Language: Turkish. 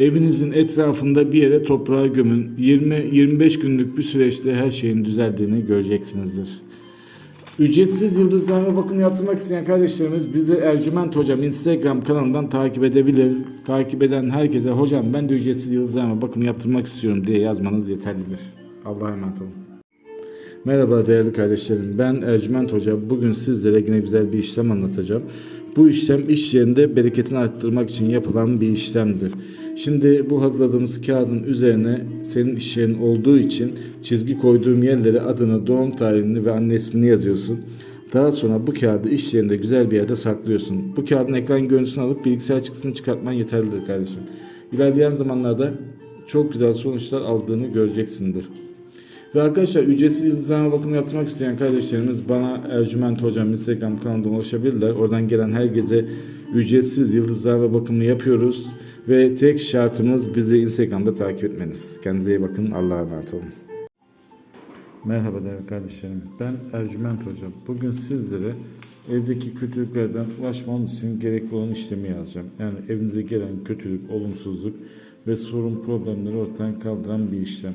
Evinizin etrafında bir yere toprağa gömün. 20-25 günlük bir süreçte her şeyin düzeldiğini göreceksinizdir. Ücretsiz yıldızlarına bakım yaptırmak isteyen kardeşlerimiz bizi Ercüment Hocam Instagram kanalından takip edebilir. Takip eden herkese hocam ben de ücretsiz yıldızlarına bakım yaptırmak istiyorum diye yazmanız yeterlidir. Allah'a emanet olun. Merhaba değerli kardeşlerim. Ben Ercüment Hoca. Bugün sizlere yine güzel bir işlem anlatacağım. Bu işlem iş yerinde bereketini arttırmak için yapılan bir işlemdir. Şimdi bu hazırladığımız kağıdın üzerine senin iş yerin olduğu için çizgi koyduğum yerlere adını, doğum tarihini ve anne ismini yazıyorsun. Daha sonra bu kağıdı iş yerinde güzel bir yerde saklıyorsun. Bu kağıdın ekran görüntüsünü alıp bilgisayar çıktısını çıkartman yeterlidir kardeşim. İlerleyen zamanlarda çok güzel sonuçlar aldığını göreceksindir. Ve arkadaşlar ücretsiz yıldızlama bakımı yaptırmak isteyen kardeşlerimiz bana Ercüment Hocam Instagram kanalından ulaşabilirler. Oradan gelen herkese ücretsiz yıldızlama bakımı yapıyoruz. Ve tek şartımız bizi Instagram'da takip etmeniz. Kendinize iyi bakın. Allah'a emanet olun. Merhaba değerli kardeşlerim. Ben Ercüment Hocam. Bugün sizlere evdeki kötülüklerden ulaşmanız için gerekli olan işlemi yazacağım. Yani evinize gelen kötülük, olumsuzluk ve sorun problemleri ortadan kaldıran bir işlem.